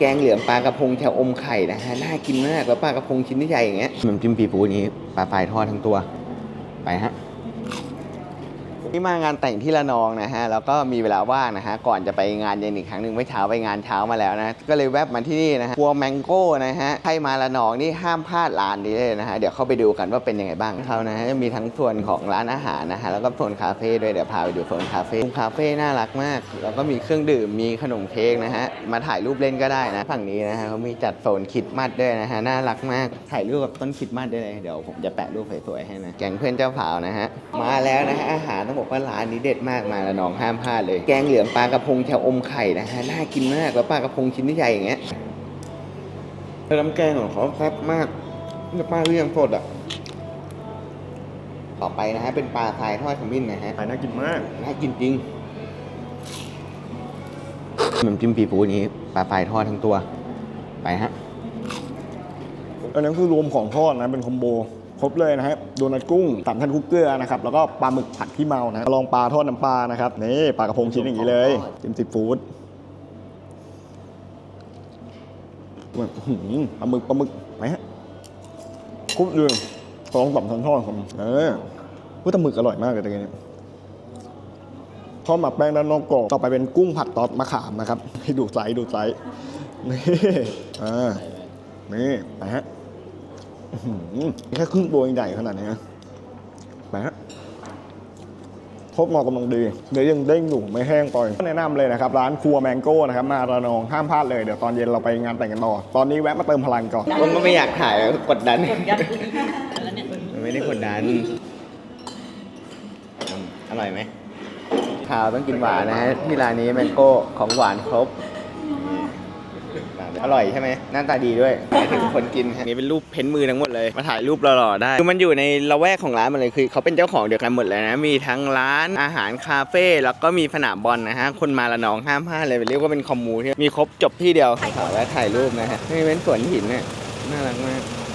แกงเหลืองปลากระพงชะอมไข่นะฮะน่ากินมากแล้วปลากระพงชิ้นใหญ่อย่างเงี้ยน้ำจิ้มปีปูนี้ปลาปลายทอดทั้งตัว ไปฮะ นี่มางานแต่งที่ระนองนะฮะแล้วก็มีเวลาว่างนะฮะก่อนจะไปงานเย็นอีกครั้งหนึ่งเมื่อเช้าไปงานเช้ามาแล้วนะก็เลยแวบมาที่นี่นะฮะครัวแมงโก้นะฮะใครมาระนองนี่ห้ามพลาดร้านนี้เลยนะฮะเดี๋ยวเข้าไปดูกันว่าเป็นยังไงบ้างเขานะฮะจะมีทั้งส่วนของร้านอาหารนะฮะแล้วก็ส่วนคาเฟ่ด้วยเดี๋ยวพาไปดูโซนคาเฟ่คาเฟ่น่ารักมาก แล้วก็มีเครื่องดื่มมีขนมเค้กนะฮะมาถ่ายรูปเล่นก็ได้นะฝั่งนี้นะฮะเขามีจัดโซนคิดมัดด้วยนะฮะน่ารักมากถ่ายรูปกับต้นคิดมัดได้เลยเดี๋ยวผมจะแปะรูปสวยๆให้นะแกงเพื่อนเจ้าสาวนะฮะมาแล้วนะฮะอาหารต้องบอกว่าร้านนี้เด็ดมากมาละนองห้ามพลาดเลย แกงเหลืองปลากระพงชะอมไข่นะฮะน่ากินมากแล้วปลากระพงชิ้นใหญ่อย่างเงี้ยแล้วน้ำแกงของเขาแซ่บมากแล้วปลาเรียงสดอะต่อไปนะฮะเป็นปลาทรายทอดขมิ้นนะฮะขายน่ากินมากน่ากินจริงน้ำจิ้มปีปูนี้ปลาปลายทอดทั้งตัว ไปฮะอันนั้นคือรวมของทอดนะเป็นคอมโบค รบเลยนะฮะโดนัทกุ้งสามชั้นคลุกเกลือนะครับแล้วก็ปลาหมึกผัดขี้เมานะลองปลาทอดน้ำปลานะครับนี่ปลากระพงชิ้นอย่างนี้เลยจิ้มซีฟู้ดปลาหมึกปลาหมึกไปฮะคลุกเลยลองสามชั้นทอดครับเออว่าแต่หมึกอร่อยมากเลยตะกี้นี้ทอดหมักแป้งด้านนอกกรอบต่อไปเป็นกุ้งผัดซอสมะขามนะครับให้ดูไซส์ดูไซส์นี่อ่านี่ไปฮะ แค่ครึ่งตัวยังใหญ่ขนาดนี้นะไปฮะทบงอกำลังดีเดี๋ยวยังเด้งอยู่ไม่แห้งปล่อยแนะนำเลยนะครับ ร้านครัวแมงโก้นะครับ มาระนองห้ามพลาดเลย เดี๋ยวตอนเย็นเราไปงานแต่งกันต่อ ตอนนี้แวะมาเติมพลังก่อนผมก็ไม่อยากถ่ายกดดันมันไม่ได้กดดันอืมอร่อยไหมข้าวต้องกินหวานนะฮะที่ร้านนี้แมงโก้ของหวานครบ อร่อยใช่ไหมหน้าตาดีด้วยหมายถึงคนกินฮะนี่เป็นรูปเพ้นมือทั้งหมดเลย มาถ่ายรูปหล่อๆได้คือมันอยู่ในละแวกของร้านมันเลยคือเขาเป็นเจ้าของเดียวกันหมดเลยนะ มีทั้งร้านอาหารคาเฟ่แล้วก็มีสนามบอลนะฮะคนมาละนองห้ามพลาดเลยเรียกว่าเป็นคอมมูที่มีครบจบที่เดียวขอแวะถ่ายรูปนะฮะนี่เป็นสวนหินเนี่ยน่ารักมาก